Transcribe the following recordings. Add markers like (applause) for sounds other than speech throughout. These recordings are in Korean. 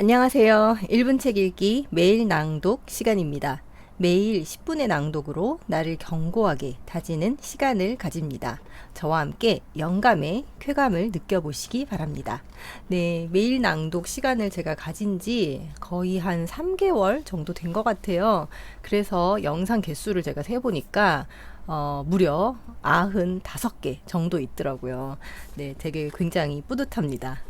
안녕하세요. 1분 책 읽기 매일 낭독 시간입니다. 매일 10분의 낭독으로 나를 견고하게 다지는 시간을 가집니다. 저와 함께 영감의 쾌감을 느껴보시기 바랍니다. 네, 매일 낭독 시간을 제가 가진 지 거의 한 3개월 정도 된 것 같아요. 그래서 영상 개수를 제가 세보니까 어, 무려 95개 정도 있더라고요. 네, 되게 굉장히 뿌듯합니다.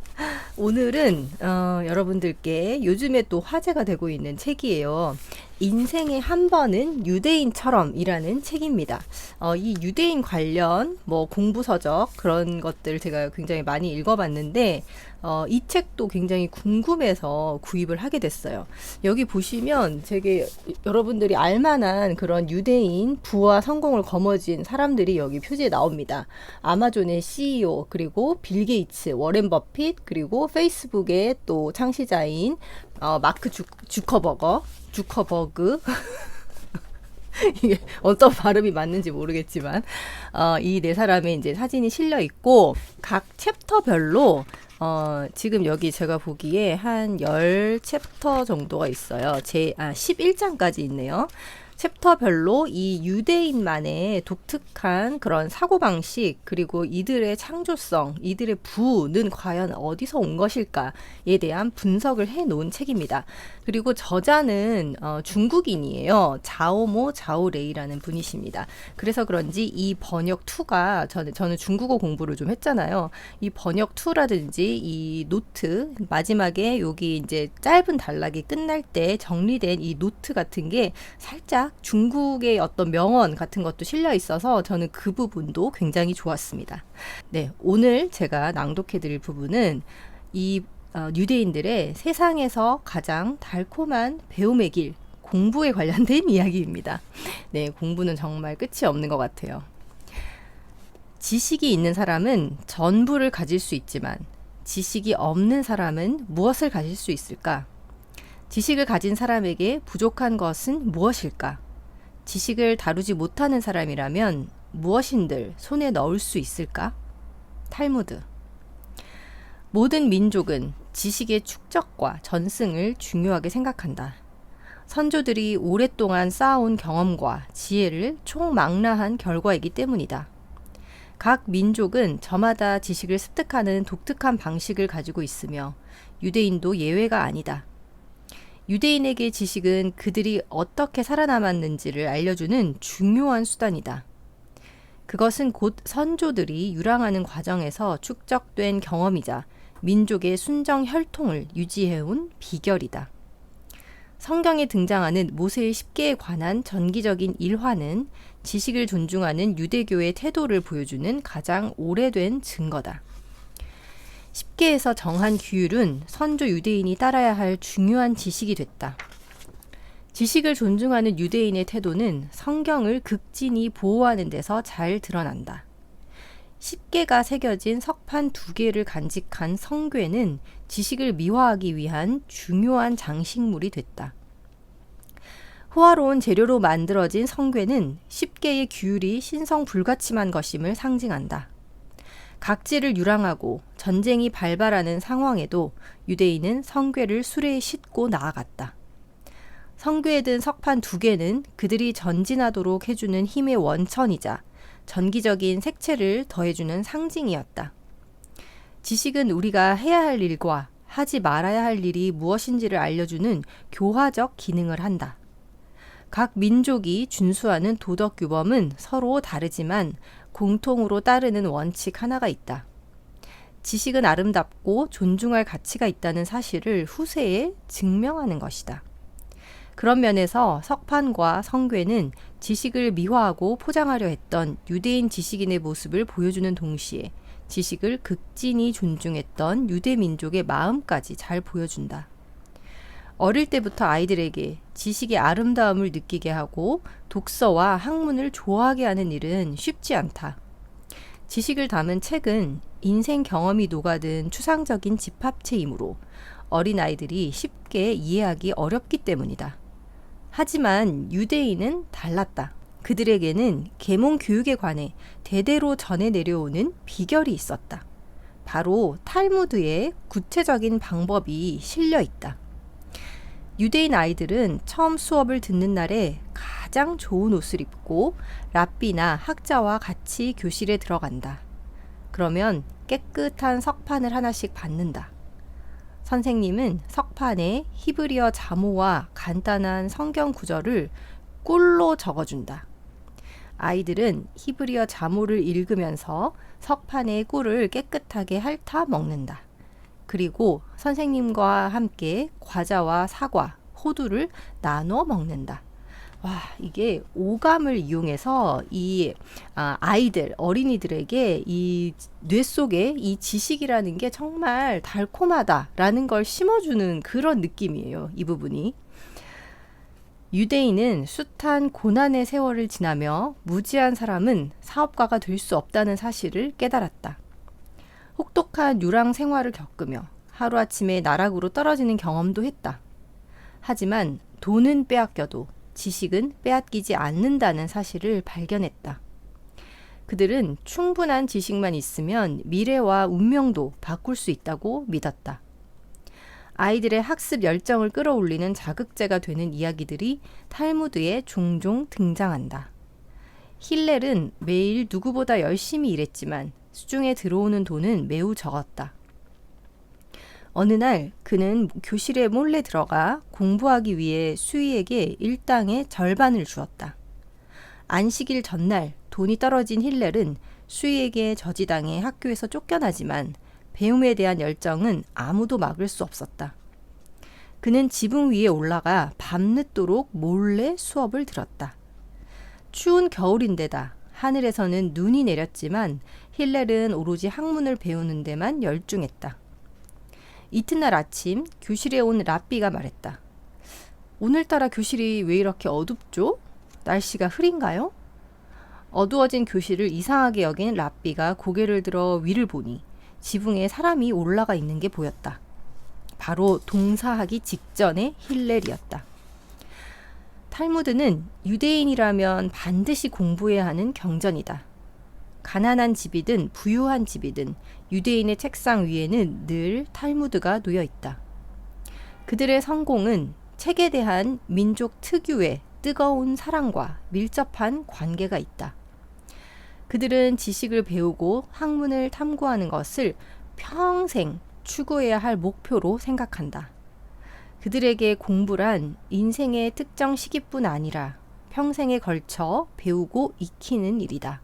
오늘은 어, 여러분들께 요즘에 또 화제가 되고 있는 책이에요. 인생의 한 번은 유대인처럼이라는 책입니다. 어, 이 유대인 관련 뭐 공부 서적 그런 것들 제가 굉장히 많이 읽어봤는데 어, 이 책도 굉장히 궁금해서 구입을 하게 됐어요. 여기 보시면 되게 여러분들이 알만한 그런 유대인 부와 성공을 거머쥔 사람들이 여기 표지에 나옵니다. 아마존의 CEO 그리고 빌 게이츠, 워렌 버핏 그리고 페이스북의 또 창시자인 어, 마크 주, 주커버거, 주커버그. (laughs) 이게 어떤 발음이 맞는지 모르겠지만 어, 이 네 사람의 이제 사진이 실려 있고 각 챕터별로 어, 지금 여기 제가 보기에 한 10챕터 정도가 있어요. 제, 아, 11장까지 있네요. 챕터별로 이 유대인만의 독특한 그런 사고방식, 그리고 이들의 창조성, 이들의 부는 과연 어디서 온 것일까에 대한 분석을 해 놓은 책입니다. 그리고 저자는 어, 중국인이에요. 자오모 자오레이라는 분이십니다. 그래서 그런지 이 번역 투가 저는, 저는 중국어 공부를 좀 했잖아요. 이 번역 투라든지 이 노트, 마지막에 여기 이제 짧은 단락이 끝날 때 정리된 이 노트 같은 게 살짝 중국의 어떤 명언 같은 것도 실려 있어서 저는 그 부분도 굉장히 좋았습니다. 네, 오늘 제가 낭독해 드릴 부분은 이 어, 유대인들의 세상에서 가장 달콤한 배움의 길, 공부에 관련된 (laughs) 이야기입니다. 네, 공부는 정말 끝이 없는 것 같아요. 지식이 있는 사람은 전부를 가질 수 있지만 지식이 없는 사람은 무엇을 가질 수 있을까? 지식을 가진 사람에게 부족한 것은 무엇일까? 지식을 다루지 못하는 사람이라면 무엇인들 손에 넣을 수 있을까? 탈무드. 모든 민족은 지식의 축적과 전승을 중요하게 생각한다. 선조들이 오랫동안 쌓아온 경험과 지혜를 총망라한 결과이기 때문이다. 각 민족은 저마다 지식을 습득하는 독특한 방식을 가지고 있으며 유대인도 예외가 아니다. 유대인에게 지식은 그들이 어떻게 살아남았는지를 알려주는 중요한 수단이다. 그것은 곧 선조들이 유랑하는 과정에서 축적된 경험이자 민족의 순정 혈통을 유지해온 비결이다. 성경에 등장하는 모세의 십계에 관한 전기적인 일화는 지식을 존중하는 유대교의 태도를 보여주는 가장 오래된 증거다. 10개에서 정한 규율은 선조 유대인이 따라야 할 중요한 지식이 됐다. 지식을 존중하는 유대인의 태도는 성경을 극진히 보호하는 데서 잘 드러난다. 10개가 새겨진 석판 두 개를 간직한 성궤는 지식을 미화하기 위한 중요한 장식물이 됐다. 호화로운 재료로 만들어진 성궤는 10개의 규율이 신성 불가침한 것임을 상징한다. 각지를 유랑하고 전쟁이 발발하는 상황에도 유대인은 성궤를 수레에 싣고 나아갔다. 성궤에 든 석판 두 개는 그들이 전진하도록 해주는 힘의 원천이자 전기적인 색채를 더해주는 상징이었다. 지식은 우리가 해야 할 일과 하지 말아야 할 일이 무엇인지를 알려주는 교화적 기능을 한다. 각 민족이 준수하는 도덕 규범은 서로 다르지만 공통으로 따르는 원칙 하나가 있다. 지식은 아름답고 존중할 가치가 있다는 사실을 후세에 증명하는 것이다. 그런 면에서 석판과 성궤는 지식을 미화하고 포장하려 했던 유대인 지식인의 모습을 보여주는 동시에 지식을 극진히 존중했던 유대 민족의 마음까지 잘 보여준다. 어릴 때부터 아이들에게 지식의 아름다움을 느끼게 하고 독서와 학문을 좋아하게 하는 일은 쉽지 않다. 지식을 담은 책은 인생 경험이 녹아든 추상적인 집합체이므로 어린아이들이 쉽게 이해하기 어렵기 때문이다. 하지만 유대인은 달랐다. 그들에게는 계몽 교육에 관해 대대로 전해 내려오는 비결이 있었다. 바로 탈무드의 구체적인 방법이 실려 있다. 유대인 아이들은 처음 수업을 듣는 날에 가장 좋은 옷을 입고 랍비나 학자와 같이 교실에 들어간다. 그러면 깨끗한 석판을 하나씩 받는다. 선생님은 석판에 히브리어 자모와 간단한 성경 구절을 꿀로 적어준다. 아이들은 히브리어 자모를 읽으면서 석판의 꿀을 깨끗하게 핥아 먹는다. 그리고 선생님과 함께 과자와 사과, 호두를 나눠 먹는다. 와, 이게 오감을 이용해서 이 아, 아이들, 어린이들에게 이 뇌 속에 이 지식이라는 게 정말 달콤하다라는 걸 심어주는 그런 느낌이에요. 이 부분이. 유대인은 숱한 고난의 세월을 지나며 무지한 사람은 사업가가 될 수 없다는 사실을 깨달았다. 혹독한 유랑 생활을 겪으며 하루아침에 나락으로 떨어지는 경험도 했다. 하지만 돈은 빼앗겨도 지식은 빼앗기지 않는다는 사실을 발견했다. 그들은 충분한 지식만 있으면 미래와 운명도 바꿀 수 있다고 믿었다. 아이들의 학습 열정을 끌어올리는 자극제가 되는 이야기들이 탈무드에 종종 등장한다. 힐렐은 매일 누구보다 열심히 일했지만 수중에 들어오는 돈은 매우 적었다. 어느 날 그는 교실에 몰래 들어가 공부하기 위해 수희에게 일당의 절반을 주었다. 안식일 전날 돈이 떨어진 힐렐은 수희에게 저지당해 학교에서 쫓겨나지만 배움에 대한 열정은 아무도 막을 수 없었다. 그는 지붕 위에 올라가 밤늦도록 몰래 수업을 들었다. 추운 겨울인데다 하늘에서는 눈이 내렸지만 힐렐은 오로지 학문을 배우는 데만 열중했다. 이튿날 아침 교실에 온 라삐가 말했다. 오늘따라 교실이 왜 이렇게 어둡죠? 날씨가 흐린가요? 어두워진 교실을 이상하게 여긴 라삐가 고개를 들어 위를 보니 지붕에 사람이 올라가 있는 게 보였다. 바로 동사하기 직전의 힐렐이었다. 탈무드는 유대인이라면 반드시 공부해야 하는 경전이다. 가난한 집이든 부유한 집이든 유대인의 책상 위에는 늘 탈무드가 놓여 있다. 그들의 성공은 책에 대한 민족 특유의 뜨거운 사랑과 밀접한 관계가 있다. 그들은 지식을 배우고 학문을 탐구하는 것을 평생 추구해야 할 목표로 생각한다. 그들에게 공부란 인생의 특정 시기뿐 아니라 평생에 걸쳐 배우고 익히는 일이다.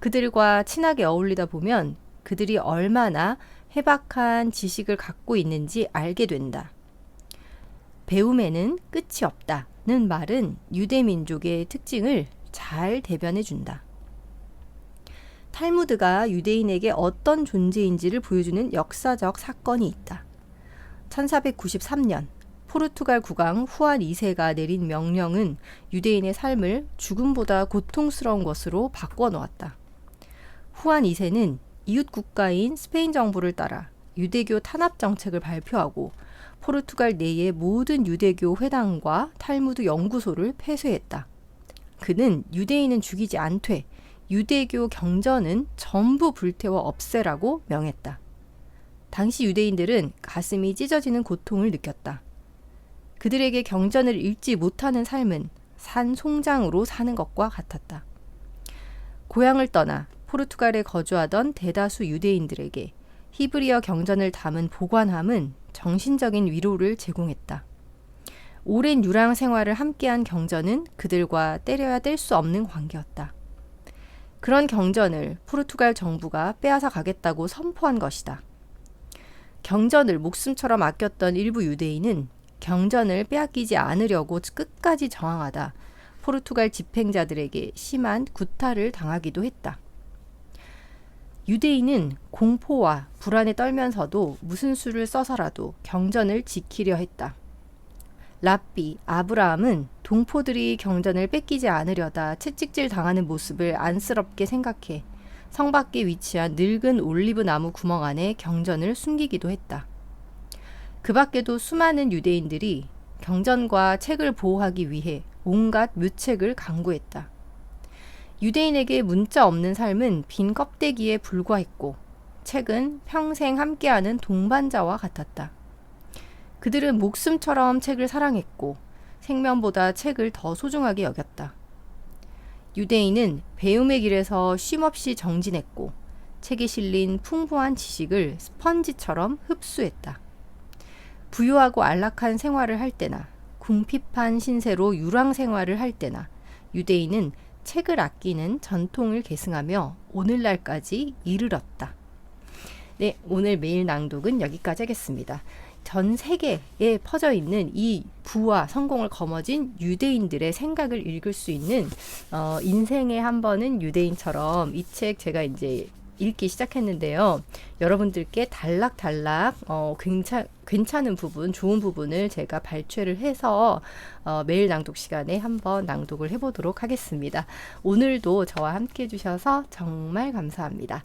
그들과 친하게 어울리다 보면 그들이 얼마나 해박한 지식을 갖고 있는지 알게 된다. 배움에는 끝이 없다는 말은 유대 민족의 특징을 잘 대변해 준다. 탈무드가 유대인에게 어떤 존재인지를 보여주는 역사적 사건이 있다. 1493년 포르투갈 국왕 후안 2세가 내린 명령은 유대인의 삶을 죽음보다 고통스러운 것으로 바꿔 놓았다. 후안 2세는 이웃 국가인 스페인 정부를 따라 유대교 탄압 정책을 발표하고 포르투갈 내의 모든 유대교 회당과 탈무드 연구소를 폐쇄했다. 그는 유대인은 죽이지 않되 유대교 경전은 전부 불태워 없애라고 명했다. 당시 유대인들은 가슴이 찢어지는 고통을 느꼈다. 그들에게 경전을 읽지 못하는 삶은 산 송장으로 사는 것과 같았다. 고향을 떠나 포르투갈에 거주하던 대다수 유대인들에게 히브리어 경전을 담은 보관함은 정신적인 위로를 제공했다. 오랜 유랑 생활을 함께한 경전은 그들과 때려야 뗄 수 없는 관계였다. 그런 경전을 포르투갈 정부가 빼앗아 가겠다고 선포한 것이다. 경전을 목숨처럼 아꼈던 일부 유대인은 경전을 빼앗기지 않으려고 끝까지 저항하다 포르투갈 집행자들에게 심한 구타를 당하기도 했다. 유대인은 공포와 불안에 떨면서도 무슨 수를 써서라도 경전을 지키려 했다. 랍비 아브라함은 동포들이 경전을 뺏기지 않으려다 채찍질 당하는 모습을 안쓰럽게 생각해 성 밖에 위치한 늙은 올리브 나무 구멍 안에 경전을 숨기기도 했다. 그 밖에도 수많은 유대인들이 경전과 책을 보호하기 위해 온갖 묘책을 강구했다. 유대인에게 문자 없는 삶은 빈 껍데기에 불과했고 책은 평생 함께하는 동반자와 같았다. 그들은 목숨처럼 책을 사랑했고 생명보다 책을 더 소중하게 여겼다. 유대인은 배움의 길에서 쉼없이 정진했고 책에 실린 풍부한 지식을 스펀지처럼 흡수했다. 부유하고 안락한 생활을 할 때나 궁핍한 신세로 유랑 생활을 할 때나 유대인은 책을 아끼는 전통을 계승하며 오늘날까지 이르렀다. 네, 오늘 매일 낭독은 여기까지 하겠습니다. 전 세계에 퍼져 있는 이 부와 성공을 거머쥔 유대인들의 생각을 읽을 수 있는 어, 인생에 한 번은 유대인처럼 이 책 제가 이제 읽기 시작했는데요. 여러분들께 단락단락 어, 괜찮, 괜찮은 부분, 좋은 부분을 제가 발췌를 해서 어, 매일 낭독 시간에 한번 낭독을 해보도록 하겠습니다. 오늘도 저와 함께 해주셔서 정말 감사합니다.